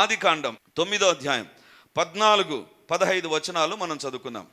ఆది కాండం తొమ్మిదో అధ్యాయం పద్నాలుగు పదహైదు వచనాలు మనం చదువుకుందాం.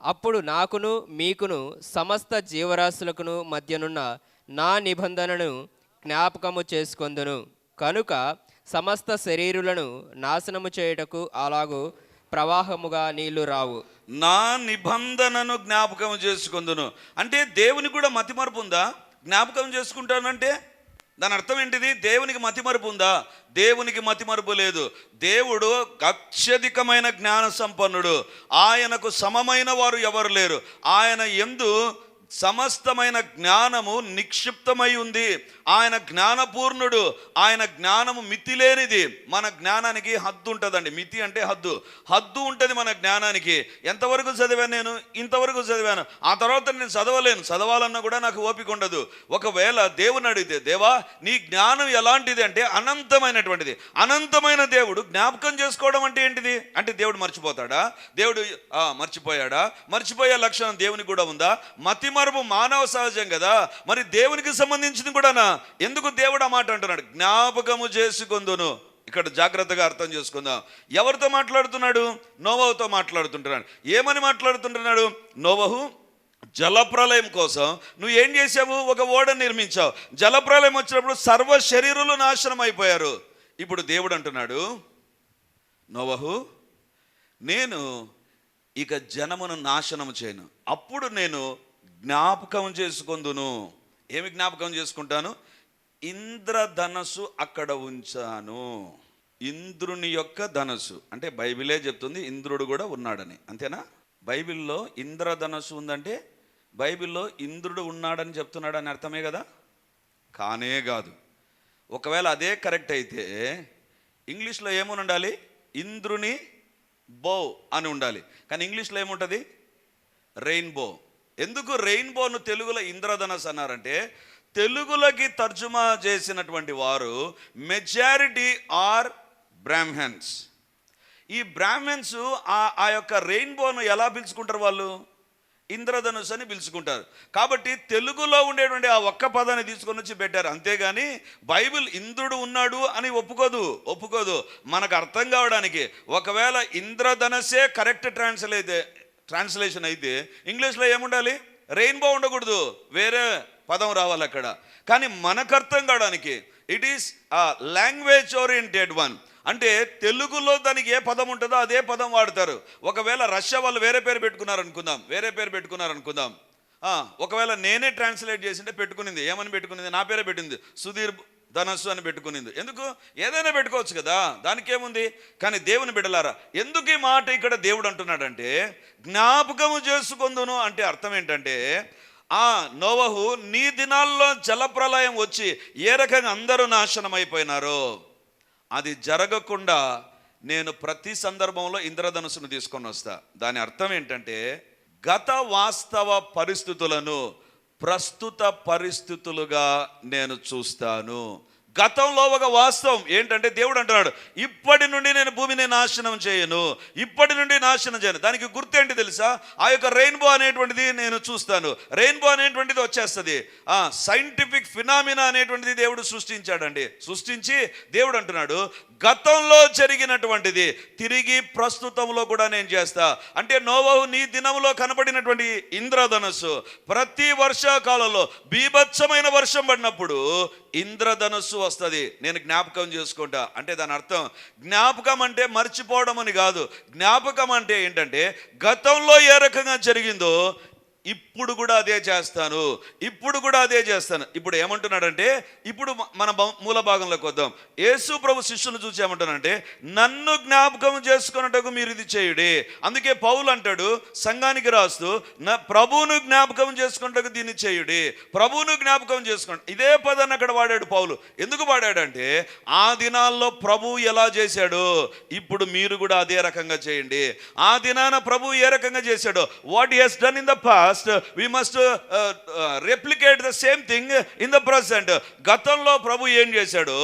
అప్పుడు నాకును మీకును సమస్త జీవరాశులకును మధ్యనున్న నా నిబంధనను జ్ఞాపకము చేసుకొందును. కనుక సమస్త శరీరులను నాశనము చేయుటకు అలాగూ ప్రవాహముగా నీళ్ళు రావు. నా నిబంధనను జ్ఞాపకం చేసుకుందును. అంటే దేవునికి కూడా మతిమరుపు ఉందా? జ్ఞాపకం చేసుకుంటానంటే దాని అర్థం ఏంటిది? దేవునికి మతిమరుపు ఉందా? దేవునికి మతిమరుపు లేదు. దేవుడు అత్యధికమైన జ్ఞాన సంపన్నుడు. ఆయనకు సమమైన వారు ఎవరు లేరు. ఆయన ఎందు సమస్తమైన జ్ఞానము నిక్షిప్తమై ఉంది. ఆయన జ్ఞానపూర్ణుడు ఆయన జ్ఞానము మితి లేనిది మన జ్ఞానానికి హద్దు ఉంటుందండి. మితి అంటే హద్దు. హద్దు ఉంటుంది మన జ్ఞానానికి. ఎంతవరకు చదివాను నేను? ఇంతవరకు చదివాను. ఆ తర్వాత నేను చదవలేను. చదవాలన్నా కూడా నాకు ఓపిక ఉండదు. ఒకవేళ దేవుని అడిగితే దేవా నీ జ్ఞానం ఎలాంటిది? అంటే అనంతమైనటువంటిది. అనంతమైన దేవుడు జ్ఞాపకం చేసుకోవడం అంటే ఏంటిది? అంటే దేవుడు మర్చిపోతాడా? దేవుడు ఆ, మర్చిపోయాడా? మర్చిపోయే లక్షణం దేవునికి కూడా ఉందా? మతిమ మార్పు మానవ సహజం కదా? మరి దేవునికి సంబంధించింది కూడానా? ఎందుకు దేవుడు ఆ మాట అంటున్నాడు? జ్ఞాపకము చేసుకుందును. ఇక్కడ జాగ్రత్తగా అర్థం చేసుకుందాం. ఎవరితో మాట్లాడుతున్నాడు? నోవహుతో మాట్లాడుతుంటున్నాడు. ఏమని మాట్లాడుతుంటున్నాడు? నోవహు జలప్రలయం కోసం నువ్వు ఏం చేసావు ఒక ఓడ నిర్మించావు. జలప్రలయం వచ్చినప్పుడు సర్వ శరీరులు నాశనం అయిపోయారు. ఇప్పుడు దేవుడు అంటున్నాడు నోవహు నేను ఇక జనమును నాశనం చేయను. అప్పుడు నేను జ్ఞాపకం చేసుకుందును. ఏమి జ్ఞాపకం చేసుకుంటాను? ఇంద్రధనస్సు అక్కడ ఉంచాను. ఇంద్రుని యొక్క ధనస్సు. అంటే బైబిలే చెప్తుంది ఇంద్రుడు కూడా ఉన్నాడని. అంతేనా? బైబిల్లో ఇంద్రధనస్సు ఉందంటే బైబిల్లో ఇంద్రుడు ఉన్నాడని చెప్తున్నాడని అర్థమే కదా? కానే కాదు. ఒకవేళ అదే కరెక్ట్ అయితే ఇంగ్లీష్లో ఏమని ఉండాలి? ఇంద్రుని బో అని ఉండాలి. కానీ ఇంగ్లీష్లో ఏముంటుంది? రెయిన్బో. ఎందుకు రెయిన్బోను తెలుగులో ఇంద్రధనస్ అన్నారంటే తెలుగులోకి తర్జుమా చేసినటువంటి వారు మెజారిటీ ఆర్ బ్రాహ్మణ్స్. ఈ బ్రాహ్మణ్స్ ఆ ఆ యొక్క రెయిన్బోను ఎలా పిలుచుకుంటారు వాళ్ళు? ఇంద్రధనుస్ అని పిలుచుకుంటారు. కాబట్టి తెలుగులో ఉండేటువంటి ఆ ఒక్క పదాన్ని తీసుకొని వచ్చి పెట్టారు. అంతేగాని బైబిల్ ఇంద్రుడు ఉన్నాడు అని ఒప్పుకోదు. ఒప్పుకోదు. మనకు అర్థం కావడానికి ఒకవేళ ఇంద్రధనస్సే కరెక్ట్ ట్రాన్స్లేట్ ట్రాన్స్లేషన్ అయితే ఇంగ్లీష్లో ఏముండాలి? రెయిన్బో ఉండకూడదు. వేరే పదం రావాలి అక్కడ. కానీ మనకు అర్థం కావడానికి it is language oriented one అంటే తెలుగులో దానికి ఏ పదం ఉంటుందో అదే పదం వాడతారు. ఒకవేళ రష్యా వాళ్ళు వేరే పేరు పెట్టుకున్నారు అనుకుందాం. వేరే పేరు పెట్టుకున్నారు అనుకుందాం. ఆ, ఒకవేళ నేనే ట్రాన్స్లేట్ చేసింటే పెట్టుకునింది. ఏమని పెట్టుకునింది? నా పేరే పెట్టింది. సుధీర్ ధనస్సు అని పెట్టుకునింది. ఎందుకు? ఏదైనా పెట్టుకోవచ్చు కదా. దానికి ఏముంది కానీ దేవుని బిడలారా ఎందుకు ఈ మాట ఇక్కడ దేవుడు అంటున్నాడంటే జ్ఞాపకము చేసుకుందును అంటే అర్థం ఏంటంటే ఆ నోవహు నీ దినాల్లో జలప్రలయం వచ్చి ఏ రకంగా అందరూ నాశనం అయిపోయినారో అది జరగకుండా నేను ప్రతి సందర్భంలో ఇంద్రధనుసును తీసుకొని వస్తా. దాని అర్థం ఏంటంటే గత వాస్తవ పరిస్థితులను ప్రస్తుత పరిస్థితులుగా నేను చూస్తాను. గతంలో ఒక వాస్తవం ఏంటంటే దేవుడు అంటున్నాడు ఇప్పటి నుండి నేను భూమిని నాశనం చేయను. ఇప్పటి నుండి నాశనం చేయను. దానికి గుర్తు ఏంటి తెలుసా? ఆ యొక్క రెయిన్బో అనేటువంటిది నేను చూస్తాను. రెయిన్బో అనేటువంటిది వచ్చేస్తుంది. ఆ సైంటిఫిక్ ఫినామినా అనేటువంటిది దేవుడు సృష్టించాడండి. సృష్టించి దేవుడు అంటున్నాడు గతంలో జరిగినటువంటిది తిరిగి ప్రస్తుతంలో కూడా నేను చేస్తా. అంటే నోవహు నీ దినంలో కనబడినటువంటి ఇంద్రధనస్సు ప్రతి వర్షాకాలంలో బీభత్సమైన వర్షం పడినప్పుడు ఇంద్రధనస్సు వస్తుంది. నేను జ్ఞాపకం చేసుకుంటా. అంటే దాని అర్థం జ్ఞాపకం అంటే మర్చిపోవడం అని కాదు. జ్ఞాపకం అంటే ఏంటంటే గతంలో ఏ రకంగా జరిగిందో ఇప్పుడు కూడా అదే చేస్తాను ఇప్పుడు కూడా అదే చేస్తాను. ఇప్పుడు ఏమంటున్నాడంటే ఇప్పుడు మన మూల భాగంలోకి వద్దాం. యేసు ప్రభు శిష్యులు చూసి ఏమంటున్నాడంటే నన్ను జ్ఞాపకం చేసుకున్నట్టుకు మీరు ఇది చేయుడి. అందుకే పౌలు అంటాడు సంఘానికి రాస్తూ నా ప్రభువును జ్ఞాపకం చేసుకున్నట్టుకు దీన్ని చేయుడి. ప్రభువును జ్ఞాపకం చేసుకోండి ఇదే పదాన్ని అక్కడ వాడాడు పౌలు. ఎందుకు వాడాడంటే ఆ దినాల్లో ప్రభు ఎలా చేశాడు? ఇప్పుడు మీరు కూడా అదే రకంగా చేయండి. ఆ దినాన ప్రభు ఏ రకంగా చేశాడో? What he's done in the past we must replicate the same thing in the present గతంలో ప్రభు ఏం చేశాడు?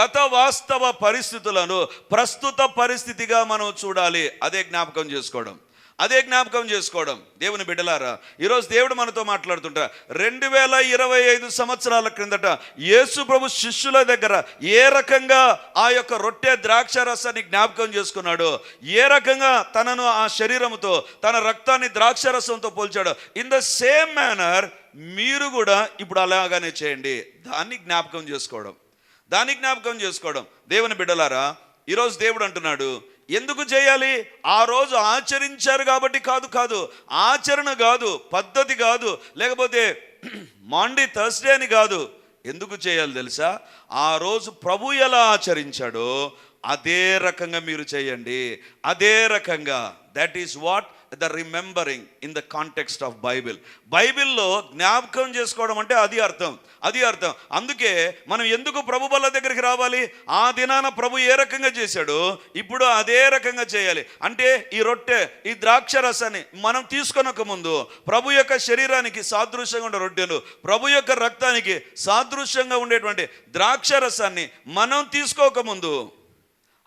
గత వాస్తవ పరిస్థితులను ప్రస్తుత పరిస్థితిగా మనం చూడాలి. అదే జ్ఞాపకం చేసుకోవడం. అదే జ్ఞాపకం చేసుకోవడం. దేవుని బిడ్డలారా ఈరోజు దేవుడు మనతో మాట్లాడుతుంటా రెండు వేల ఇరవై ఐదు సంవత్సరాల క్రిందట యేసు ప్రభు శిష్యుల దగ్గర ఏ రకంగా ఆ యొక్క రొట్టె ద్రాక్ష రసాన్ని జ్ఞాపకం చేసుకున్నాడు ఏ రకంగా తనను ఆ శరీరముతో తన రక్తాన్ని ద్రాక్ష రసంతో పోల్చాడు ఇన్ ద సేమ్ మేనర్ మీరు కూడా ఇప్పుడు అలాగానే చేయండి. దాన్ని జ్ఞాపకం చేసుకోవడం. దాన్ని జ్ఞాపకం చేసుకోవడం. దేవుని బిడ్డలారా ఈరోజు దేవుడు అంటున్నాడు ఎందుకు చేయాలి? ఆ రోజు ఆచరించారు కాబట్టి కాదు కాదు. ఆచరణ కాదు పద్ధతి కాదు. లేకపోతే మాండి థర్స్డే అని కాదు. ఎందుకు చేయాలి తెలుసా? ఆ రోజు ప్రభు ఎలా ఆచరించాడో అదే రకంగా మీరు చేయండి. అదే రకంగా. That is what the remembering in the context of Bible బైబిల్లో జ్ఞాపకం చేసుకోవడం అంటే అది అర్థం. అది అర్థం. అందుకే మనం ఎందుకు ప్రభు బల్ల దగ్గరికి రావాలి? ఆ దినాన ప్రభు ఏ రకంగా చేశాడు? ఇప్పుడు అదే రకంగా చేయాలి. అంటే ఈ రొట్టె ఈ ద్రాక్ష రసాన్ని మనం తీసుకొనక ముందు ప్రభు యొక్క శరీరానికి సాదృశ్యంగా ఉండే రొట్టెలు ప్రభు యొక్క రక్తానికి సాదృశ్యంగా ఉండేటువంటి ద్రాక్ష రసాన్ని మనం తీసుకోక ముందు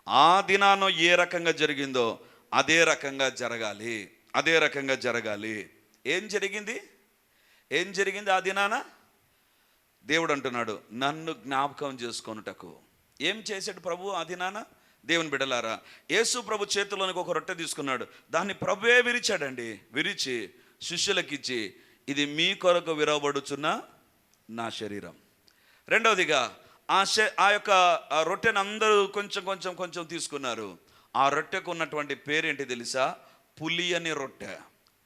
ఆ దినాన ఏ రకంగా జరిగిందో అదే రకంగా జరగాలి అదే రకంగా జరగాలి. ఏం జరిగింది? ఏం జరిగింది ఆ దినాన? దేవుడు అంటున్నాడు నన్ను జ్ఞాపకం చేసుకొనుటకు. ఏం చేశాడు ప్రభు ఆ దినాన? దేవుని బిడలారా యేసు ప్రభు చేతిలోనికి ఒక రొట్టె తీసుకున్నాడు. దాన్ని ప్రభువే విరిచాడండి. విరిచి శిష్యులకిచ్చి ఇది మీ కొరకు విరవబడుచున్న నా శరీరం. రెండవదిగా ఆ శ ఆ యొక్క ఆ రొట్టెను అందరూ కొంచెం కొంచెం కొంచెం తీసుకున్నారు. ఆ రొట్టెకు ఉన్నటువంటి పేరేంటి తెలుసా? పులి అని రొట్టె.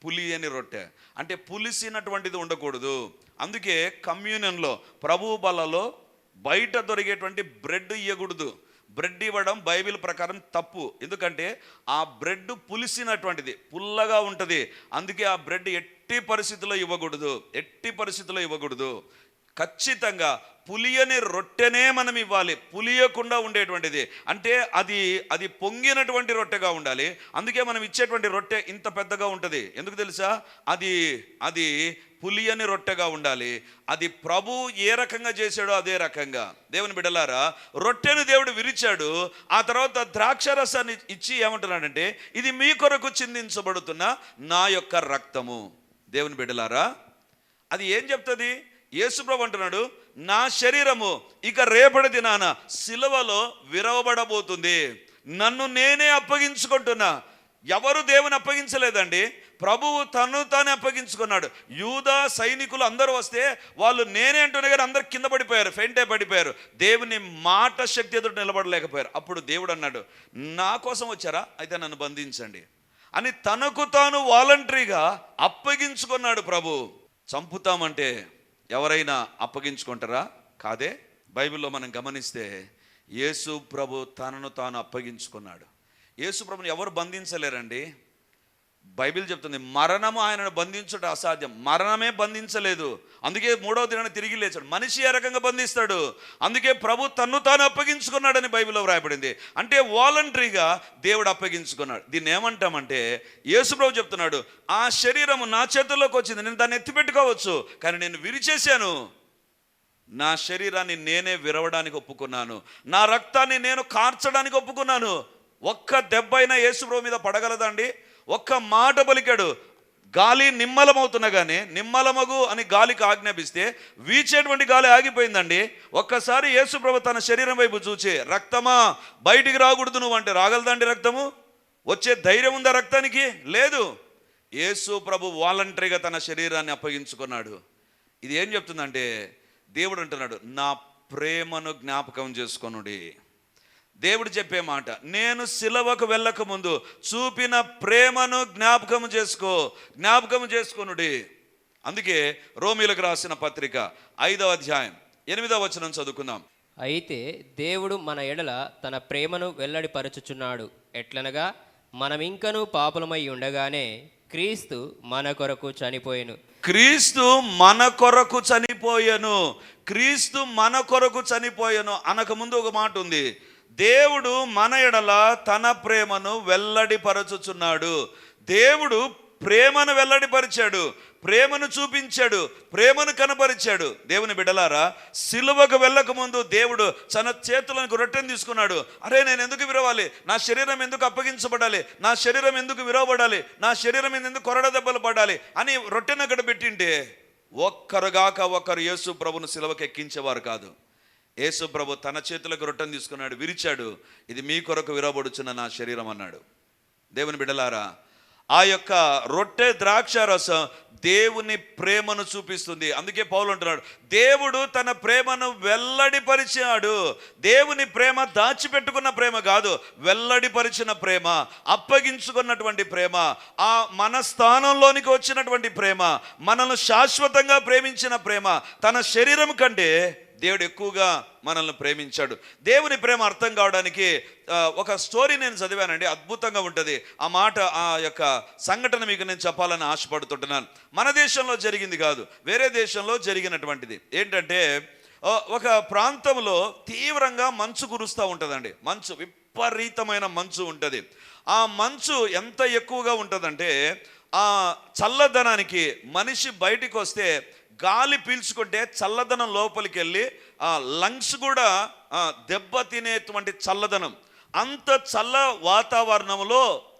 పులి అని రొట్టె. అంటే పులిసినటువంటిది ఉండకూడదు. అందుకే కమ్యూనియన్లో ప్రభు బలలో బయట దొరికేటువంటి బ్రెడ్ ఇవ్వకూడదు బ్రెడ్ ఇవ్వడం బైబిల్ ప్రకారం తప్పు. ఎందుకంటే ఆ బ్రెడ్ పులిసినటువంటిది పుల్లగా ఉంటుంది. అందుకే ఆ బ్రెడ్ ఎట్టి పరిస్థితిలో ఇవ్వకూడదు. ఎట్టి పరిస్థితిలో ఇవ్వకూడదు. ఖచ్చితంగా పులియని రొట్టెనే మనం ఇవ్వాలి. పులియకుండా ఉండేటువంటిది. అంటే అది అది పొంగినటువంటి రొట్టెగా ఉండాలి. అందుకే మనం ఇచ్చేటువంటి రొట్టె ఇంత పెద్దగా ఉంటుంది. ఎందుకు తెలుసా? అది అది పులియని రొట్టెగా ఉండాలి. అది ప్రభు ఏ రకంగా చేశాడో అదే రకంగా. దేవుని బిడలారా రొట్టెను దేవుడు విరిచాడు. ఆ తర్వాత ద్రాక్ష రసాన్ని ఇచ్చి ఏమంటున్నాడంటే ఇది మీ కొరకు చిందించబడుతున్న నా యొక్క రక్తము. దేవుని బిడలారా అది ఏం చెప్తుంది? యేసుప్రభు అంటున్నాడు నా శరీరము ఇక రేపటి దినాన సిలువలో విరవబడబోతుంది. నన్ను నేనే అప్పగించుకుంటున్నా. ఎవరు దేవుని అప్పగించలేదండి. ప్రభువు తను తానే అప్పగించుకున్నాడు. యూదా సైనికులు అందరూ వస్తే వాళ్ళు నేనే అంటున్నా కానీ అందరు కింద పడిపోయారు ఫెంటే పడిపోయారు. దేవుని మాట శక్తి ఎదుట నిలబడలేకపోయారు. అప్పుడు దేవుడు అన్నాడు నా కోసం వచ్చారా? అయితే నన్ను బంధించండి. అని తనకు తాను వాలంటరీగా అప్పగించుకున్నాడు ప్రభు. చంపుతామంటే ఎవరైనా అప్పగించుకుంటారా? కాదే బైబిల్లో మనం గమనిస్తే యేసు ప్రభు తనను తాను అప్పగించుకున్నాడు. యేసు ప్రభుని ఎవరు బంధించలేరండి? బైబిల్ చెప్తుంది మరణము ఆయనను బంధించడం అసాధ్యం. మరణమే బంధించలేదు. అందుకే మూడవ దినాన్ని తిరిగి లేచాడు. మనిషి ఏ రకంగా బంధిస్తాడు? అందుకే ప్రభు తన్ను తాను అప్పగించుకున్నాడని బైబిల్లో వ్రాయబడింది. అంటే వాలంటరీగా దేవుడు అప్పగించుకున్నాడు. దీన్ని ఏమంటామంటే యేసు ప్రభు చెప్తున్నాడు ఆ శరీరము నా చేతుల్లోకి వచ్చింది. నేను దాన్ని ఎత్తిపెట్టుకోవచ్చు కానీ నేను విరిచేశాను. నా శరీరాన్ని నేనే విరవడానికి ఒప్పుకున్నాను. నా రక్తాన్ని నేను కార్చడానికి ఒప్పుకున్నాను. ఒక్క దెబ్బ అయినా యేసుప్రభు మీద పడగలదండి ఒక్క మాట పలికాడు. గాలి నిమ్మలమవుతున్నా కానీ నిమ్మలమగు అని గాలికి ఆజ్ఞాపిస్తే వీచేటువంటి గాలి ఆగిపోయిందండి. ఒక్కసారి యేసుప్రభు తన శరీరం వైపు చూచి రక్తమా? బయటికి రాకూడదు నువ్వు అంటే రాగలదండి రక్తము? వచ్చే ధైర్యం ఉందా రక్తానికి? లేదు. యేసు ప్రభు వాలంటరీగా తన శరీరాన్ని అప్పగించుకున్నాడు. ఇది ఏం చెప్తుందంటే దేవుడు అంటున్నాడు నా ప్రేమను జ్ఞాపకం చేసుకొనుడి. దేవుడు చెప్పే మాట నేను సిలవకు వెళ్ళక ముందు చూపిన ప్రేమను జ్ఞాపకం చేసుకో జ్ఞాపకం చేసుకొనుడి. అందుకే రోమిలకు రాసిన పత్రిక ఐదవ అధ్యాయం ఎనిమిదవ వచనం చదువుకుందాం. అయితే దేవుడు మన ఎడల తన ప్రేమను వెల్లడిపరచుచున్నాడు. ఎట్లనగా మనమింకనూ పాపులమై ఉండగానే క్రీస్తు మన కొరకు చనిపోయెను. క్రీస్తు మన కొరకు చనిపోయెను. క్రీస్తు మన కొరకు చనిపోయెను. అనక ముందు ఒక మాట ఉంది దేవుడు మన ఎడల తన ప్రేమను వెల్లడిపరచుచున్నాడు. దేవుడు ప్రేమను వెల్లడిపరిచాడు ప్రేమను చూపించాడు ప్రేమను కనపరిచాడు. దేవుని బిడలారా సిలువకు వెళ్ళక ముందు దేవుడు తన చేతులకు రొట్టెను తీసుకున్నాడు. అరే నేను ఎందుకు విరవాలి? నా శరీరం ఎందుకు అప్పగించబడాలి? నా శరీరం ఎందుకు విరవబడాలి? నా శరీరం మీద ఎందుకు కొరడ దెబ్బలు పడాలి? అని రొట్టెను అక్కడ పెట్టింటే ఒక్కరుగాక ఒకరు యేసు ప్రభును సిలువకు ఎక్కించేవారు కాదు. యేసు ప్రభు తన చేతులకు రొట్టెను తీసుకున్నాడు విరిచాడు. ఇది మీ కొరకు విరబడుచున్న నా శరీరం అన్నాడు. దేవుని బిడలారా ఆ యొక్క రొట్టె ద్రాక్ష రసం దేవుని ప్రేమను చూపిస్తుంది. అందుకే పౌలు అంటున్నాడు దేవుడు తన ప్రేమను వెల్లడిపరిచాడు. దేవుని ప్రేమ దాచిపెట్టుకున్న ప్రేమ కాదు వెల్లడిపరిచిన ప్రేమ అప్పగించుకున్నటువంటి ప్రేమ ఆ మన స్థానంలోనికి వచ్చినటువంటి ప్రేమ మనల్ని శాశ్వతంగా ప్రేమించిన ప్రేమ తన శరీరం కంటే దేవుడు ఎక్కువగా మనల్ని ప్రేమించాడు. దేవుని ప్రేమ అర్థం కావడానికి ఒక స్టోరీ నేను చదివానండి అద్భుతంగా ఉంటుంది. ఆ మాట ఆ యొక్క సంఘటన మీకు నేను చెప్పాలని ఆశపడుతుంటున్నాను. మన దేశంలో జరిగింది కాదు వేరే దేశంలో జరిగినటువంటిది. ఏంటంటే ఒక ప్రాంతంలో తీవ్రంగా మంచు కురుస్తూ ఉంటుందండి. మంచు విపరీతమైన మంచు ఉంటుంది. ఆ మంచు ఎంత ఎక్కువగా ఉంటుందంటే ఆ చల్లదనానికి మనిషి బయటికి వస్తే గాలి పీల్చుకుంటే చల్లదనం లోపలికి వెళ్ళి ఆ లంగ్స్ కూడా దెబ్బ తినేటువంటి చల్లదనం. అంత చల్ల వాతావరణంలో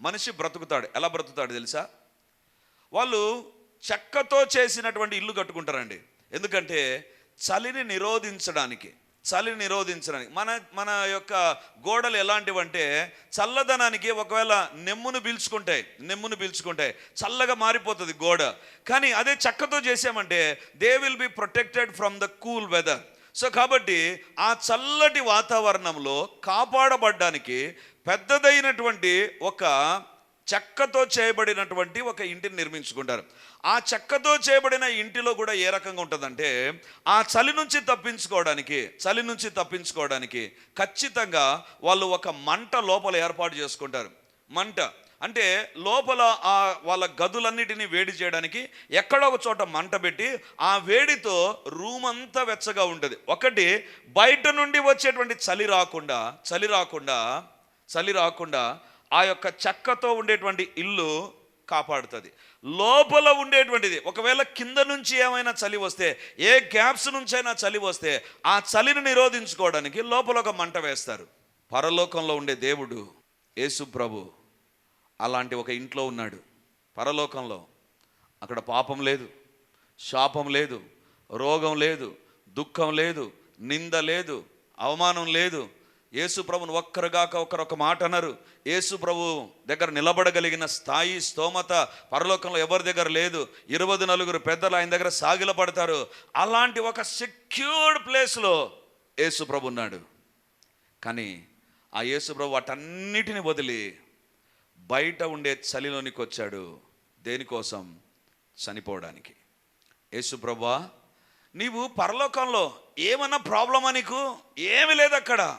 మనిషి బ్రతుకుతాడు. ఎలా బ్రతుకుతాడు తెలుసా? వాళ్ళు చెక్కతో చేసినటువంటి ఇల్లు కట్టుకుంటారండి. ఎందుకంటే చలిని నిరోధించడానికి చలిని నిరోధించడానికి. మన మన యొక్క గోడలు ఎలాంటివంటే చల్లదనానికి ఒకవేళ నెమ్మును పీల్చుకుంటాయి నెమ్మును పీల్చుకుంటాయి. చల్లగా మారిపోతుంది గోడ. కానీ అదే చెక్కతో చేసామంటే they will be protected from the cool weather so కాబట్టి ఆ చల్లటి వాతావరణంలో కాపాడబడ్డానికి పెద్దదైనటువంటి ఒక చెక్కతో చేయబడినటువంటి ఒక ఇంటిని నిర్మించుకుంటారు. ఆ చెక్కతో చేయబడిన ఇంటిలో కూడా ఏ రకంగా ఉంటుందంటే ఆ చలి నుంచి తప్పించుకోవడానికి చలి నుంచి తప్పించుకోవడానికి ఖచ్చితంగా వాళ్ళు ఒక మంట లోపల ఏర్పాటు చేసుకుంటారు. మంట. అంటే లోపల ఆ వాళ్ళ గదులన్నిటినీ వేడి చేయడానికి ఎక్కడో ఒక చోట మంట పెట్టి ఆ వేడితో రూమ్ అంతా వెచ్చగా ఉంటుంది. ఒకటి బయట నుండి వచ్చేటువంటి చలి రాకుండా చలి రాకుండా చలి రాకుండా ఆ యొక్క చెక్కతో ఉండేటువంటి ఇల్లు కాపాడుతుంది. లోపల ఉండేటువంటిది. ఒకవేళ కింద నుంచి ఏమైనా చలి వస్తే ఏ గ్యాప్స్ నుంచైనా చలి వస్తే ఆ చలిని నిరోధించుకోవడానికి లోపల ఒక మంట వేస్తారు. పరలోకంలో ఉండే దేవుడు యేసు ప్రభు అలాంటి ఒక ఇంట్లో ఉన్నాడు. పరలోకంలో. అక్కడ పాపం లేదు శాపం లేదు రోగం లేదు దుఃఖం లేదు నింద లేదు అవమానం లేదు యేసు ప్రభును ఒక్కరుగాక ఒకరు ఒక మాట అన్నారు. యేసు ప్రభు దగ్గర నిలబడగలిగిన స్థాయి స్తోమత పరలోకంలో ఎవరి దగ్గర లేదు. ఇరవై నలుగురు పెద్దలు ఆయన దగ్గర సాగిల పడతారు అలాంటి ఒక సెక్యూర్డ్ ప్లేస్లో యేసు ప్రభు ఉన్నాడు. కానీ ఆ యేసు ప్రభు వాటన్నిటిని వదిలి బయట ఉండే చలిలోనికి వచ్చాడు. దేనికోసం? చనిపోవడానికి. యేసు ప్రభా నీవు పరలోకంలో ఏమన్నా ప్రాబ్లమా నీకు? ఏమి లేదు అక్కడ.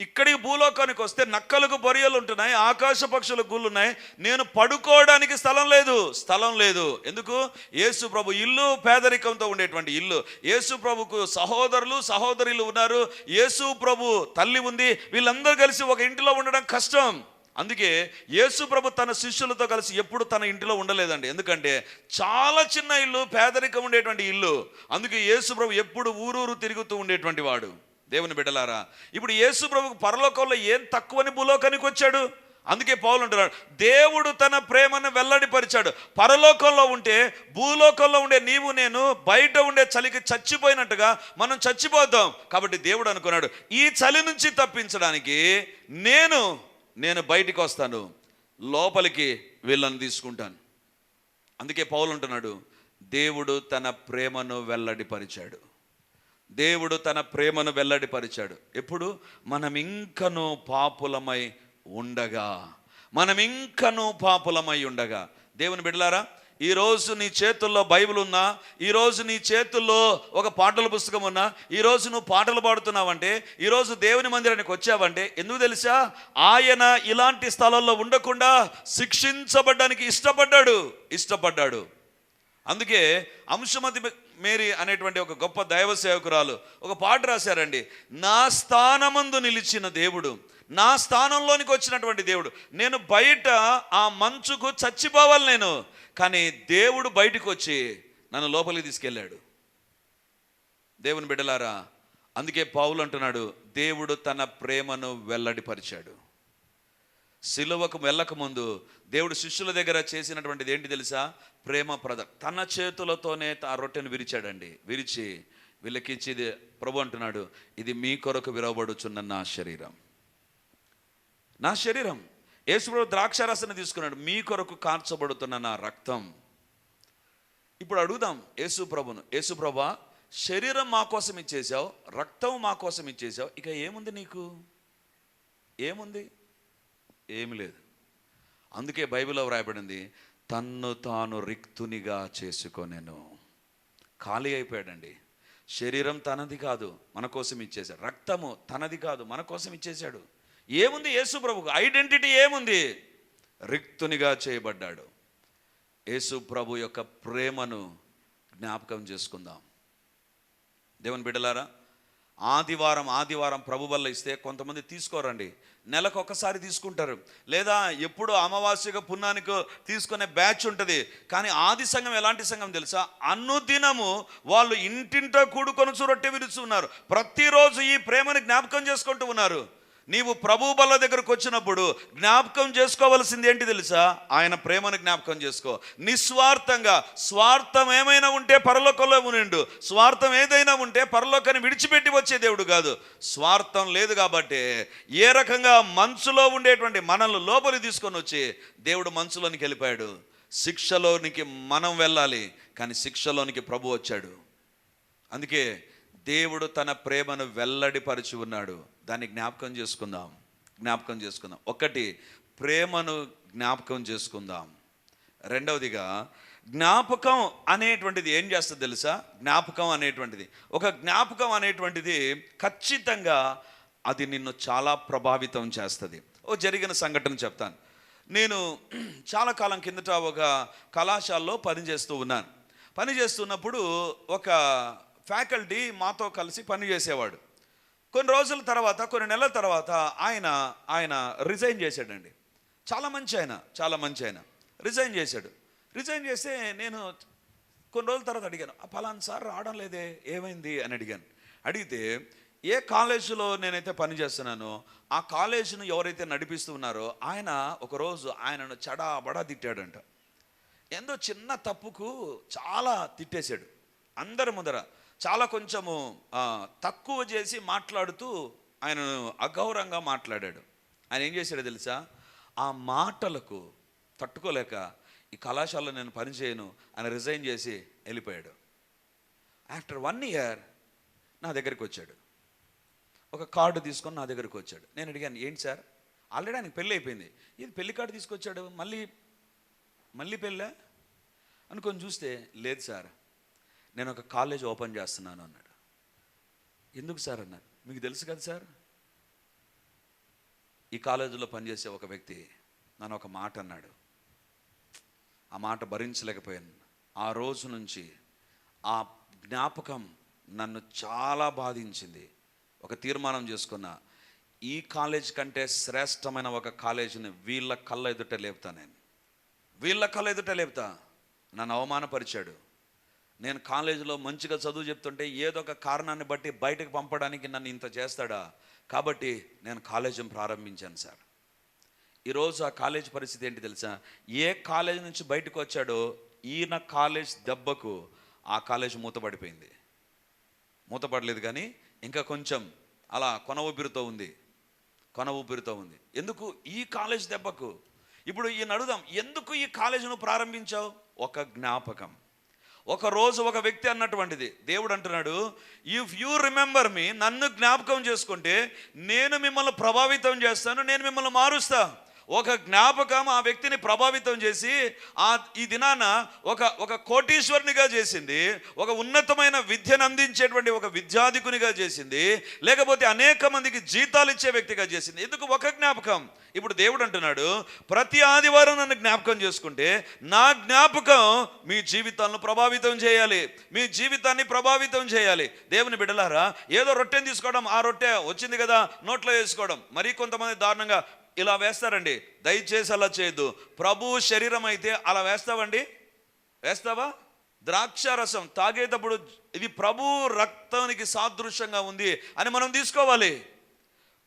ఇక్కడికి భూలోకానికి వస్తే నక్కలకు బొరియలు ఉంటున్నాయి ఆకాశ పక్షుల గుళ్ళు ఉన్నాయి నేను పడుకోవడానికి స్థలం లేదు. స్థలం లేదు. ఎందుకు? యేసు ప్రభు ఇల్లు పేదరికంతో ఉండేటువంటి ఇల్లు. యేసు ప్రభుకు సహోదరులు సహోదరులు ఉన్నారు. యేసు ప్రభు తల్లి ఉంది. వీళ్ళందరూ కలిసి ఒక ఇంటిలో ఉండడం కష్టం. అందుకే యేసు ప్రభు తన శిష్యులతో కలిసి ఎప్పుడు తన ఇంటిలో ఉండలేదండి. ఎందుకంటే చాలా చిన్న ఇల్లు పేదరికం ఉండేటువంటి ఇల్లు. అందుకే యేసు ప్రభు ఎప్పుడు ఊరూరు తిరుగుతూ ఉండేటువంటి వాడు. దేవుని బిడ్డలారా ఇప్పుడు యేసు ప్రభుకు పరలోకంలో ఏం తక్కువని భూలోకానికి వచ్చాడు? అందుకే పౌలు అంటున్నాడు దేవుడు తన ప్రేమను వెల్లడిపరిచాడు. పరలోకంలో ఉంటే భూలోకంలో ఉండే నీవు నేను బయట ఉండే చలికి చచ్చిపోయినట్టుగా మనం చచ్చిపోతాం. కాబట్టి దేవుడు అనుకున్నాడు ఈ చలి నుంచి తప్పించడానికి నేను నేను బయటికి వస్తాను. లోపలికి వీళ్ళని తీసుకుంటాను. అందుకే పౌలు అంటున్నాడు దేవుడు తన ప్రేమను వెల్లడిపరిచాడు. దేవుడు తన ప్రేమను వెల్లడిపరిచాడు. ఎప్పుడు? మనం ఇంకనూ పాపులమై ఉండగా. మనం ఇంకనూ పాపులమై ఉండగా. దేవుని బిడ్డలారా ఈరోజు నీ చేతుల్లో బైబిల్ ఉన్నా ఈరోజు నీ చేతుల్లో ఒక పాటల పుస్తకం ఉన్నా ఈరోజు నువ్వు పాటలు పాడుతున్నావంటే ఈరోజు దేవుని మందిరానికి వచ్చావంటే ఎందుకు తెలుసా? ఆయన ఇలాంటి స్థలాల్లో ఉండకుండా శిక్షించబడ్డానికి ఇష్టపడ్డాడు. ఇష్టపడ్డాడు. అందుకే అంశమతి మేరీ అనేటువంటి ఒక గొప్ప దైవ సేవకురాలు ఒక పాట రాశారండి నా స్థానమందు నిలిచిన దేవుడు నా స్థానంలోనికి వచ్చినటువంటి దేవుడు నేను బయట ఆ మంచుకు చచ్చిపోవాలి నేను కానీ దేవుడు బయటకు వచ్చి నన్ను లోపలికి తీసుకెళ్ళాడు. దేవుని బిడ్డలారా అందుకే పావులు అంటున్నాడు దేవుడు తన ప్రేమను వెల్లడిపరిచాడు. సిలువకు వెళ్ళక ముందు దేవుడు శిష్యుల దగ్గర చేసినటువంటిది ఏంటి తెలుసా? ప్రేమ ప్రద తన చేతులతోనే ఆ రొట్టెను విరిచాడండి. విరిచి వీళ్ళకిచ్చి ఇది ప్రభు అంటున్నాడు ఇది మీ కొరకు విరవబడుచున్న నా శరీరం. నా శరీరం. యేసుప్రభు ద్రాక్షారసన తీసుకున్నాడు మీ కొరకు కార్చబడుతున్న నా రక్తం. ఇప్పుడు అడుగుదాం యేసు ప్రభును యేసు ప్రభా శరీరం మా కోసం ఇచ్చేసావు రక్తం మా కోసం ఇచ్చేసావు ఇక ఏముంది నీకు? ఏముంది? ఏమి లేదు. అందుకే బైబిల్లో వ్రాయబడింది తన్ను తాను రిక్తునిగా చేసుకొనెను. ఖాళీ అయిపోయాడండి. శరీరం తనది కాదు మన కోసం ఇచ్చేశాడు. రక్తము తనది కాదు మన కోసం ఇచ్చేశాడు. ఏముంది యేసు ప్రభుకు? ఐడెంటిటీ ఏముంది? రిక్తునిగా చేయబడ్డాడు. యేసు ప్రభు యొక్క ప్రేమను జ్ఞాపకం చేసుకుందాం. దేవుని బిడ్డలారా ఆదివారం ఆదివారం ప్రభు వల్ల ఇస్తే కొంతమంది తీసుకోరండి. నెలకు ఒకసారి తీసుకుంటారు. లేదా ఎప్పుడు అమావాస్యగా పుణ్యానికి తీసుకునే బ్యాచ్ ఉంటుంది. కానీ ఆది సంఘం ఎలాంటి సంఘం తెలుసా? అనుదినము వాళ్ళు ఇంటింటో కూడుకొని రొట్టె విరుచున్నారు. ప్రతిరోజు ఈ ప్రేమని జ్ఞాపకం చేసుకుంటూ ఉన్నారు. నీవు ప్రభు బల్ల దగ్గరకు వచ్చినప్పుడు జ్ఞాపకం చేసుకోవలసింది ఏంటి తెలుసా? ఆయన ప్రేమను జ్ఞాపకం చేసుకో. నిస్వార్థంగా స్వార్థం ఏమైనా ఉంటే పరలోకంలో ఉనిండు స్వార్థం ఏదైనా ఉంటే పరలోకాన్ని విడిచిపెట్టి వచ్చే దేవుడు కాదు. స్వార్థం లేదు కాబట్టి ఏ రకంగా మనసులో ఉండేటువంటి మనల్ని లోపలి తీసుకొని వచ్చి దేవుడు మనసులోనికి వెళ్ళిపోయాడు. శిక్షలోనికి మనం వెళ్ళాలి కానీ శిక్షలోనికి ప్రభు వచ్చాడు. అందుకే దేవుడు తన ప్రేమను వెల్లడిపరిచి ఉన్నాడు. దాన్ని జ్ఞాపకం చేసుకుందాం. జ్ఞాపకం చేసుకుందాం. ఒకటి ప్రేమను జ్ఞాపకం చేసుకుందాం. రెండవదిగా జ్ఞాపకం అనేటువంటిది ఏం చేస్తుంది తెలుసా? జ్ఞాపకం అనేటువంటిది. ఒక జ్ఞాపకం అనేటువంటిది ఖచ్చితంగా అది నిన్ను చాలా ప్రభావితం చేస్తుంది. ఓ జరిగిన సంఘటన చెప్తాను. నేను చాలా కాలం కిందట ఒక కళాశాలలో పనిచేస్తూ ఉన్నాను. పని చేస్తున్నప్పుడు ఒక ఫ్యాకల్టీ మాతో కలిసి పని చేసేవాడు. కొన్ని రోజుల తర్వాత కొన్ని నెలల తర్వాత ఆయన ఆయన రిజైన్ చేశాడండి. చాలా మంచి ఆయన చాలా మంచి ఆయన. రిజైన్ చేశాడు. రిజైన్ చేస్తే నేను కొన్ని రోజుల తర్వాత అడిగాను "ఆ ఫలానా సార్ రావడం లేదే ఏమైంది? అని అడిగాను. అడిగితే ఏ కాలేజీలో నేనైతే పని చేస్తున్నానో ఆ కాలేజీని ఎవరైతే నడిపిస్తూ ఉన్నారో ఆయన ఒకరోజు ఆయనను చడాబడా తిట్టాడంట. ఎంతో చిన్న తప్పుకు చాలా తిట్టేశాడు. అందరి ముందర చాలా కొంచెము తక్కువ చేసి మాట్లాడుతూ ఆయనను అగౌరవంగా మాట్లాడాడు. ఆయన ఏం చేశాడో తెలుసా? ఆ మాటలకు తట్టుకోలేక ఈ కళాశాలలో నేను పనిచేయను అని రిజైన్ చేసి వెళ్ళిపోయాడు. ఆఫ్టర్ వన్ ఇయర్ నా దగ్గరికి వచ్చాడు. ఒక కార్డు తీసుకొని నా దగ్గరికి వచ్చాడు. నేను అడిగాను ఏంటి సార్? ఆల్రెడీ ఆయనకి పెళ్ళి అయిపోయింది. ఇది పెళ్ళి కార్డు తీసుకొచ్చాడు? మళ్ళీ మళ్ళీ పెళ్ళా? అనుకొని చూస్తే లేదు సార్. నేను ఒక కాలేజ్ ఓపెన్ చేస్తున్నాను అన్నాడు. ఎందుకు సార్ అన్నారు మీకు తెలుసు కదా సార్? ఈ కాలేజీలో పనిచేసే ఒక వ్యక్తి నన్ను ఒక మాట అన్నాడు. ఆ మాట భరించలేకపోయాను. ఆ రోజు నుంచి ఆ జ్ఞాపకం నన్ను చాలా బాధించింది. ఒక తీర్మానం చేసుకున్నా ఈ కాలేజ్ కంటే శ్రేష్టమైన ఒక కాలేజీని వీళ్ళ కళ్ళ ఎదుట లేపుతా నేను. వీళ్ళ కళ్ళ ఎదుట లేపుతా. నన్ను అవమానపరిచాడు. నేను కాలేజీలో మంచిగా చదువు చెప్తుంటే ఏదో ఒక కారణాన్ని బట్టి బయటకు పంపడానికి నన్ను ఇంత చేస్తాడా? కాబట్టి నేను కాలేజీని ప్రారంభించాను సార్. ఈరోజు ఆ కాలేజ్ పరిస్థితి ఏంటి తెలుసా? ఏ కాలేజ్ నుంచి బయటకు వచ్చాడో ఈయన కాలేజ్ దెబ్బకు ఆ కాలేజ్ మూతపడిపోయింది. మూతపడలేదు కానీ ఇంకా కొంచెం అలా కొన ఊపిరితో ఉంది. కొన ఊపిరితో ఉంది. ఎందుకు? ఈ కాలేజ్ దెబ్బకు. ఇప్పుడు ఈయన అడుగుదాం ఎందుకు ఈ కాలేజీను ప్రారంభించావు? ఒక జ్ఞాపకం. ఒక రోజు ఒక వ్యక్తి అన్నటువంటిది. దేవుడు అంటున్నాడు ఇఫ్ యూ రిమెంబర్ మీ నన్ను జ్ఞాపకం చేసుకుంటే నేను మిమ్మల్ని ప్రభావితం చేస్తాను నేను మిమ్మల్ని మారుస్తాను ఒక జ్ఞాపకం ఆ వ్యక్తిని ప్రభావితం చేసి ఆ ఈ దినాన ఒక ఒక కోటీశ్వరునిగా చేసింది ఒక ఉన్నతమైన విద్యను అందించేటువంటి ఒక విద్యాధికునిగా చేసింది లేకపోతే అనేక మందికి జీతాలు ఇచ్చే వ్యక్తిగా చేసింది. ఎందుకు? ఒక జ్ఞాపకం. ఇప్పుడు దేవుడు అంటున్నాడు ప్రతి ఆదివారం నన్ను జ్ఞాపకం చేసుకుంటే నా జ్ఞాపకం మీ జీవితాలను ప్రభావితం చేయాలి. మీ జీవితాన్ని ప్రభావితం చేయాలి. దేవుని బిడ్డలారా ఏదో రొట్టెని తీసుకోవడం ఆ రొట్టె వచ్చింది కదా నోట్లో వేసుకోవడం. మరి కొంతమంది దారుణంగా ఇలా వేస్తారండి. దయచేసి అలా చేయొద్దు. ప్రభు శరీరం అయితే అలా వేస్తావండి? వేస్తావా? ద్రాక్ష రసం తాగేటప్పుడు ఇది ప్రభు రక్తానికి సాదృశ్యంగా ఉంది అని మనం తీసుకోవాలి.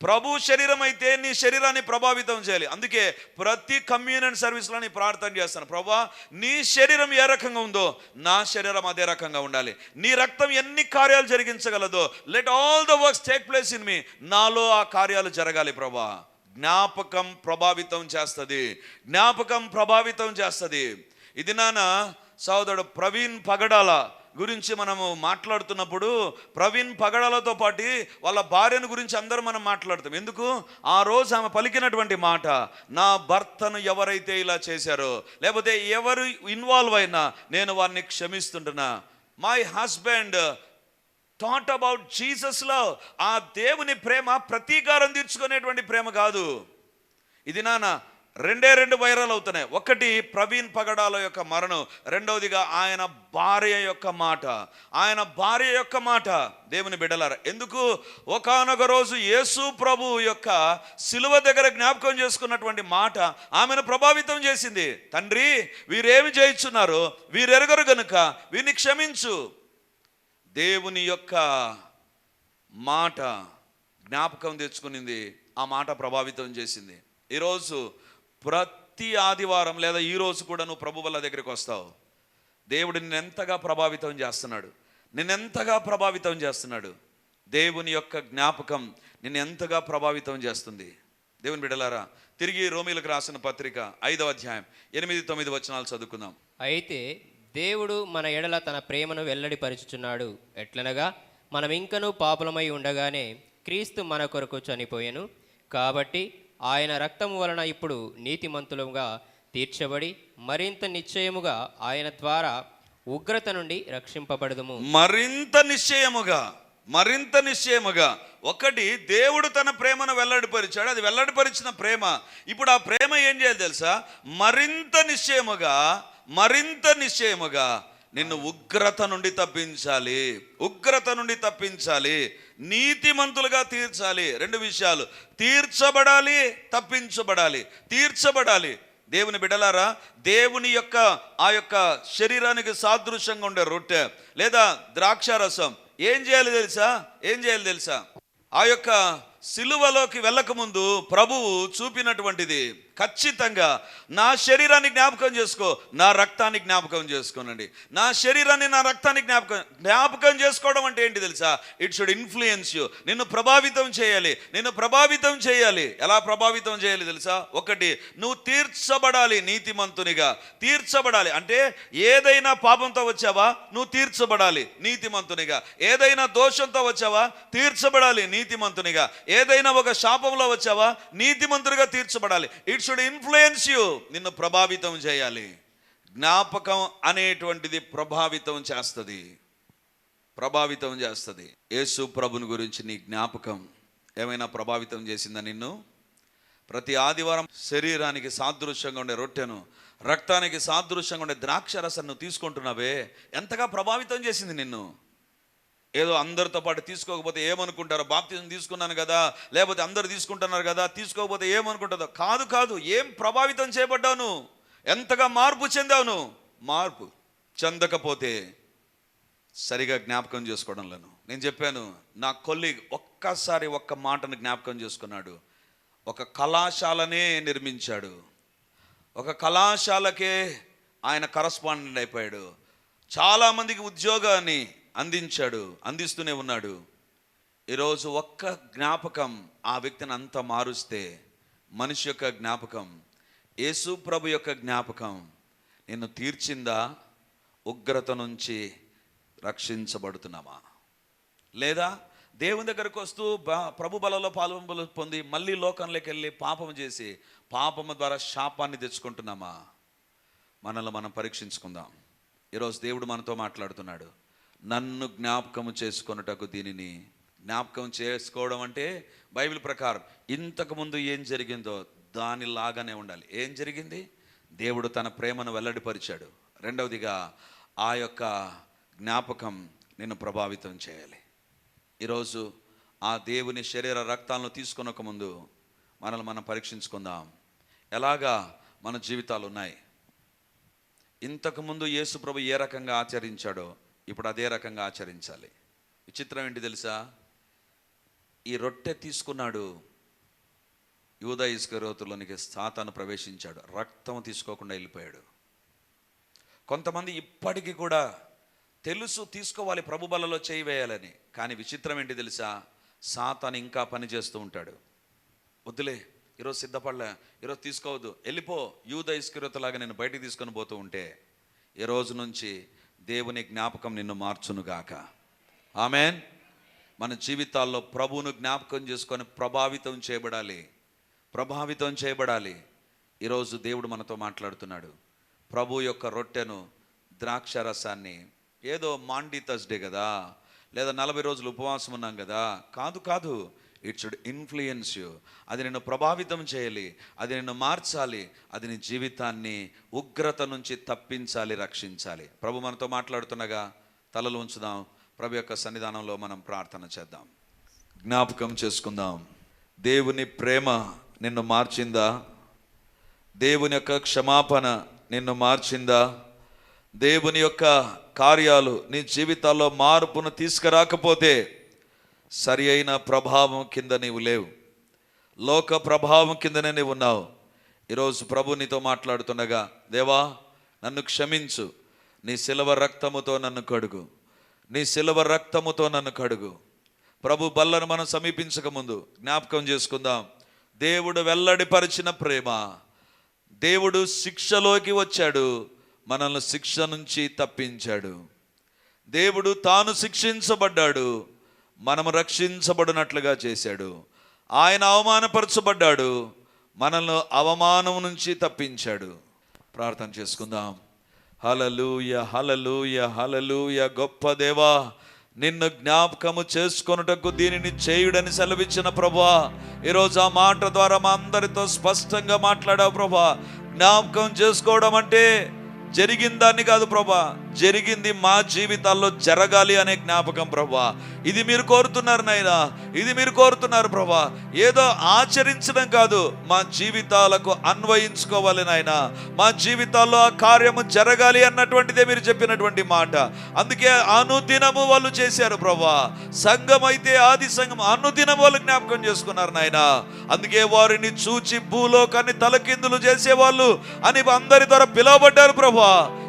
ప్రభు శరీరం అయితే నీ శరీరాన్ని ప్రభావితం చేయాలి. అందుకే ప్రతి కమ్యూనియన్ సర్వీస్లో నీ ప్రార్థన చేస్తాను. ప్రభా నీ శరీరం ఏ రకంగా ఉందో నా శరీరం అదే రకంగా ఉండాలి. నీ రక్తం ఎన్ని కార్యాలు జరిగించగలదో let all the works take place in me నాలో ఆ కార్యాలు జరగాలి ప్రభా. జ్ఞాపకం ప్రభావితం చేస్తుంది. జ్ఞాపకం ప్రభావితం చేస్తుంది. ఇది నాన్న సోదరుడు ప్రవీణ్ పగడాల గురించి మనము మాట్లాడుతున్నప్పుడు ప్రవీణ్ పగడాలతో పాటు వాళ్ళ భార్యను గురించి అందరూ మనం మాట్లాడతాం. ఎందుకు? ఆ రోజు ఆమె పలికినటువంటి మాట నా భర్తను ఎవరైతే ఇలా చేశారో లేకపోతే ఎవరు ఇన్వాల్వ్ అయినా నేను వారిని క్షమిస్తుంటున్నా. మై హస్బెండ్ థాట్ అబౌట్ జీసస్లో ఆ దేవుని ప్రేమ ప్రతీకారం తీర్చుకునేటువంటి ప్రేమ కాదు. ఇది నాన్న రెండే రెండు వైరల్ అవుతున్నాయి. ఒకటి ప్రవీణ్ పగడాల యొక్క మరణం రెండవదిగా ఆయన భార్య యొక్క మాట. ఆయన భార్య యొక్క మాట దేవుని బిడ్డలారా ఎందుకు? ఒకానొక రోజు యేసు ప్రభు యొక్క సిలువ దగ్గర జ్ఞాపకం చేసుకున్నటువంటి మాట ఆమెను ప్రభావితం చేసింది. తండ్రి వీరేమి చేయించున్నారు వీరెరగరు గనుక వీరిని క్షమించు. దేవుని యొక్క మాట జ్ఞాపకం తెచ్చుకునింది ఆ మాట ప్రభావితం చేసింది. ఈరోజు ప్రతి ఆదివారం లేదా ఈరోజు కూడా నువ్వు ప్రభు వల్ల దగ్గరికి వస్తావు. దేవుడు నిన్నెంతగా ప్రభావితం చేస్తున్నాడు నిన్నెంతగా ప్రభావితం చేస్తున్నాడు. దేవుని యొక్క జ్ఞాపకం నిన్ను ఎంతగా ప్రభావితం చేస్తుంది. దేవుని బిడలారా తిరిగి రోమిలకు రాసిన పత్రిక ఐదవ అధ్యాయం ఎనిమిది తొమ్మిది వచనాలు చదువుకుందాం. అయితే దేవుడు మన ఎడల తన ప్రేమను వెల్లడిపరుచుచున్నాడు. ఎట్లనగా మనం ఇంకనూ పాపులమై ఉండగానే క్రీస్తు మన కొరకు చనిపోయెను. కాబట్టి ఆయన రక్తము వలన ఇప్పుడు నీతిమంతులుగా తీర్చబడి మరింత నిశ్చయముగా ఆయన ద్వారా ఉగ్రత నుండి రక్షింపబడదుము. మరింత నిశ్చయముగా మరింత నిశ్చయముగా. ఒకటి దేవుడు తన ప్రేమను వెల్లడిపరిచాడు. అది వెల్లడిపరిచిన ప్రేమ. ఇప్పుడు ఆ ప్రేమ ఏం చేయాలి తెలుసా? మరింత నిశ్చయముగా మరింత నిశ్చయముగా నిన్ను ఉగ్రత నుండి తప్పించాలి ఉగ్రత నుండి తప్పించాలి నీతిమంతులుగా తీర్చాలి. రెండు విషయాలు. తీర్చబడాలి తప్పించబడాలి. తీర్చబడాలి. దేవుని బిడలారా దేవుని యొక్క ఆ యొక్క శరీరానికి సాదృశ్యంగా ఉండే రొట్టె లేదా ద్రాక్షారసం. ఏం చేయాలి తెలుసా? ఏం చేయాలి తెలుసా? ఆ యొక్క సిలువలోకి వెళ్ళకముందు ప్రభువు చూపినటువంటిది ఖచ్చితంగా నా శరీరాన్ని జ్ఞాపకం చేసుకో నా రక్తాన్ని జ్ఞాపకం చేసుకోనండి. నా శరీరాన్ని నా రక్తాన్ని జ్ఞాపకం జ్ఞాపకం చేసుకోవడం అంటే ఏంటి తెలుసా? ఇట్ షుడ్ ఇన్ఫ్లుయెన్స్ యూ నిన్ను ప్రభావితం చేయాలి. నిన్ను ప్రభావితం చేయాలి. ఎలా ప్రభావితం చేయాలి తెలుసా? ఒకటి నువ్వు తీర్చబడాలి నీతిమంతునిగా. తీర్చబడాలి. అంటే ఏదైనా పాపంతో వచ్చావా? నువ్వు తీర్చబడాలి నీతిమంతునిగా. ఏదైనా దోషంతో వచ్చావా? తీర్చబడాలి నీతిమంతునిగా. ఏదైనా ఒక శాపంలో వచ్చావా? నీతిమంతుడిగా తీర్చబడాలి. ఇట్ షుడ్ ఇన్ఫ్లుయెన్స్ యూ నిన్ను ప్రభావితం చేయాలి. జ్ఞాపకం అనేటువంటిది ప్రభావితం చేస్తుంది. ప్రభావితం చేస్తుంది. యేసు ప్రభుని గురించి నీ జ్ఞాపకం ఏమైనా ప్రభావితం చేసిందా నిన్ను? ప్రతి ఆదివారం శరీరానికి సాదృశ్యంగా ఉండే రొట్టెను రక్తానికి సాదృశ్యంగా ఉండే ద్రాక్షరసం తీసుకుంటున్నావే? ఎంతగా ప్రభావితం చేసింది నిన్ను? ఏదో అందరితో పాటు తీసుకోకపోతే ఏమనుకుంటారో? బాప్తిజం తీసుకున్నాను కదా లేకపోతే అందరు తీసుకుంటున్నారు కదా తీసుకోకపోతే ఏమనుకుంటుందో? కాదు కాదు. ఏం ప్రభావితం చేయబడ్డావు ఎంతగా మార్పు చెందావు మార్పు చెందకపోతే సరిగా జ్ఞాపకం చేసుకోవడంలను. నేను చెప్పాను నా కొల్లి ఒక్కసారి ఒక్క మాటను జ్ఞాపకం చేసుకున్నాడు. ఒక కళాశాలనే నిర్మించాడు. ఒక కళాశాలకే ఆయన కరస్పాండెంట్ అయిపోయాడు. చాలామందికి ఉద్యోగాన్ని అందించాడు అందిస్తూనే ఉన్నాడు. ఈరోజు ఒక్క జ్ఞాపకం ఆ వ్యక్తిని అంత మారుస్తే మనిషి యొక్క జ్ఞాపకం యేసు ప్రభు యొక్క జ్ఞాపకం నిన్ను తీర్చిందా ఉగ్రత నుంచి రక్షించబడుతున్నామా? లేదా దేవుని దగ్గరకు వస్తూ ప్రభు బలలో పాల్పొందులు పొంది మళ్ళీ లోకంలోకి వెళ్ళి పాపం చేసి పాపము ద్వారా శాపాన్ని తెచ్చుకుంటున్నామా? మనల్ని మనం పరీక్షించుకుందాం. ఈరోజు దేవుడు మనతో మాట్లాడుతున్నాడు. నన్ను జ్ఞాపకము చేసుకొనుటకు దీనిని జ్ఞాపకం చేసుకోవడం అంటే బైబిల్ ప్రకారం ఇంతకుముందు ఏం జరిగిందో దానిలాగానే ఉండాలి. ఏం జరిగింది? దేవుడు తన ప్రేమను వెల్లడిపరిచాడు. రెండవదిగా ఆ యొక్క జ్ఞాపకం నిన్ను ప్రభావితం చేయాలి. ఈరోజు ఆ దేవుని శరీర రక్తాలను తీసుకొనక ముందు మనల్ని మనం పరీక్షించుకుందాం. ఎలాగా మన జీవితాలు ఉన్నాయి? ఇంతకుముందు యేసు ప్రభు ఏ రకంగా ఆచరించాడో ఇప్పుడు అదే రకంగా ఆచరించాలి. విచిత్రం ఏంటి తెలుసా? ఈ రొట్టె తీసుకున్నాడు యూద ఇస్కరోతులోనికి సాతాను ప్రవేశించాడు. రక్తం తీసుకోకుండా వెళ్ళిపోయాడు. కొంతమంది ఇప్పటికీ కూడా తెలుసు తీసుకోవాలి ప్రభు బలలో చేయి వేయాలని. కానీ విచిత్రం ఏంటి తెలుసా? సాతాను ఇంకా పని చేస్తూ ఉంటాడు. వద్దులే ఈరోజు సిద్ధపడలే ఈరోజు తీసుకోవద్దు. వెళ్ళిపో యూద ఇస్కరోతలాగా నేను బయటికి తీసుకొని పోతూ ఉంటే ఈ రోజు నుంచి దేవుని జ్ఞాపకం నిన్ను మార్చునుగాక ఆమెన్. మన జీవితాల్లో ప్రభువును జ్ఞాపకం చేసుకొని ప్రభావితం చేయబడాలి. ప్రభావితం చేయబడాలి. ఈరోజు దేవుడు మనతో మాట్లాడుతున్నాడు. ప్రభు యొక్క రొట్టెను ద్రాక్ష రసాన్ని ఏదో మాండీ థర్స్డే కదా లేదా నలభై రోజులు ఉపవాసం ఉన్నాం కదా. కాదు కాదు. ఇట్ షుడ్ ఇన్ఫ్లుయెన్స్ యూ అది నిన్ను ప్రభావితం చేయాలి. అది నిన్ను మార్చాలి. అది నీ జీవితాన్ని ఉగ్రత నుంచి తప్పించాలి రక్షించాలి. ప్రభు మనతో మాట్లాడుతుండగా తలలు ఉంచుదాం. ప్రభు యొక్క సన్నిధానంలో మనం ప్రార్థన చేద్దాం. జ్ఞాపకం చేసుకుందాం. దేవుని ప్రేమ నిన్ను మార్చిందా? దేవుని యొక్క క్షమాపణ నిన్ను మార్చిందా? దేవుని యొక్క కార్యాలు నీ జీవితాల్లో మార్పును తీసుకురాకపోతే సరి అయిన ప్రభావం కింద నీవు లేవు. లోక ప్రభావం కిందనే నీవు ఉన్నావు. ఈరోజు ప్రభు నీతో మాట్లాడుతుండగా దేవా నన్ను క్షమించు. నీ శిలవ రక్తముతో నన్ను కడుగు. నీ శిలవ రక్తముతో నన్ను కడుగు. ప్రభు బల్లను మనం సమీపించక ముందు జ్ఞాపకం చేసుకుందాం. దేవుడు వెల్లడిపరిచిన ప్రేమ. దేవుడు శిక్షలోకి వచ్చాడు. మనల్ని శిక్ష నుంచి తప్పించాడు. దేవుడు తాను శిక్షించబడ్డాడు. మనము రక్షించబడినట్లుగా చేశాడు. ఆయన అవమానపరచబడ్డాడు. మనల్ని అవమానం నుంచి తప్పించాడు. ప్రార్థన చేసుకుందాం. హలలుయ హలలుయ హలలుయ గొప్ప దేవా నిన్ను జ్ఞాపకము చేసుకొనుటకు దీనిని చేయుడని సెలవిచ్చిన ప్రభా ఈరోజు ఆ మాట ద్వారా మా అందరితో స్పష్టంగా మాట్లాడావు ప్రభా జ్ఞాపకం చేసుకోవడం అంటే జరిగిన దాన్ని కాదు ప్రభా జరిగింది మా జీవితాల్లో జరగాలి అనే జ్ఞాపకం ప్రభా. ఇది మీరు కోరుతున్నారు నాయనా ఇది మీరు కోరుతున్నారు ప్రభా. ఏదో ఆచరించడం కాదు మా జీవితాలకు అన్వయించుకోవాలి నాయనా. మా జీవితాల్లో ఆ కార్యము జరగాలి అన్నటువంటిదే మీరు చెప్పినటువంటి మాట. అందుకే అనుదినము వాళ్ళు చేశారు ప్రభా. సంఘం అయితే ఆది సంఘం అనుదినం వాళ్ళు జ్ఞాపకం చేసుకున్నారు నాయనా. అందుకే వారిని చూచి భూలోకాన్ని తలకిందులు చేసేవాళ్ళు అని అందరి ద్వారా పిలువబడ్డారు ప్రభు.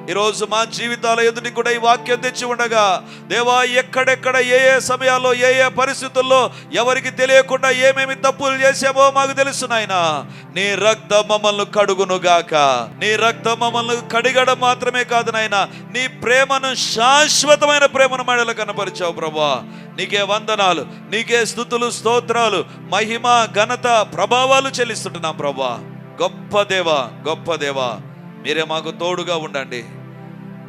ఈరోజు మా జీవితాల ఎదుటి కూడా ఈ వాక్యం తెచ్చి ఉండగా దేవా ఎక్కడెక్కడ ఏ ఏ సమయాల్లో ఏ ఏ పరిస్థితుల్లో ఎవరికి తెలియకుండా ఏమేమి తప్పులు చేసామో మాకు తెలుసు నాయన. నీ రక్త మమ్మల్ని కడుగునుగాక నీ రక్త మమ్మల్ని కడిగడం మాత్రమే కాదు నాయన. నీ ప్రేమను శాశ్వతమైన ప్రేమను మడలు కనపరిచావు ప్రభా నీకే వందనాలు నీకే స్థుతులు స్తోత్రాలు మహిమ ఘనత ప్రభావాలు చెల్లిస్తుంటున్నాం ప్రభా గొప్ప దేవా గొప్ప దేవా. మీరే మాకు తోడుగా ఉండండి.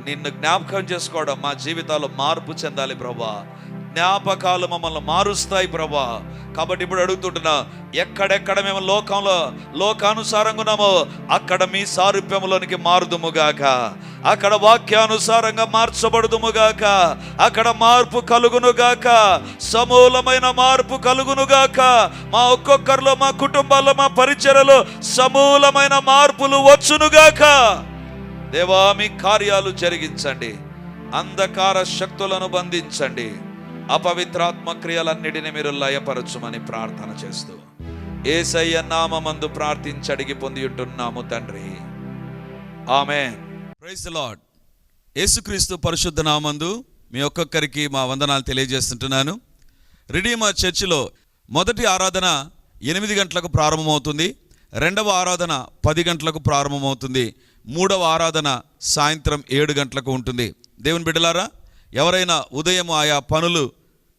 నిన్ను జ్ఞాపకం చేసుకోవడం మా జీవితాల్లో మార్పు చెందాలి ప్రభా. జ్ఞాపకాలు మమ్మల్ని మారుస్తాయి ప్రభా. కాబట్టి ఇప్పుడు అడుగుతుంటున్నా ఎక్కడెక్కడ మేము లోకంలో లోకానుసారంగా ఉన్నామో అక్కడ మీ సారూప్యములోనికి మారుదుముగాక. అక్కడ వాక్యానుసారంగా మార్చబడుదుముగాక. అక్కడ మార్పు కలుగునుగాక. సమూలమైన మార్పు కలుగునుగాక. మా ఒక్కొక్కరిలో మా కుటుంబాల్లో మా పరిచయలో సమూలమైన మార్పులు వచ్చునుగాక. దేవా మీ కార్యాలు జరిగించండి. అంధకార శక్తులను బంధించండి. అపవిత్రాత్మ క్రియలన్నిటిని మీరు లయపరచుమని ప్రార్థన చేస్తూ ఏసయ్య నామందు ప్రార్థించి అడిగి పొంది ఉంటున్నాము తండ్రి ఆమె ప్రైజ్ లార్డ్ యేసుక్రీస్తు పరిశుద్ధ నామందు మీ ఒక్కొక్కరికి మా వందనాలు తెలియజేస్తుంటున్నాను. రిడీమా చర్చిలో మొదటి ఆరాధన ఎనిమిది గంటలకు ప్రారంభమవుతుంది. రెండవ ఆరాధన పది గంటలకు ప్రారంభమవుతుంది. మూడవ ఆరాధన సాయంత్రం ఏడు గంటలకు ఉంటుంది. దేవుని బిడ్డలారా ఎవరైనా ఉదయం ఆయా పనులు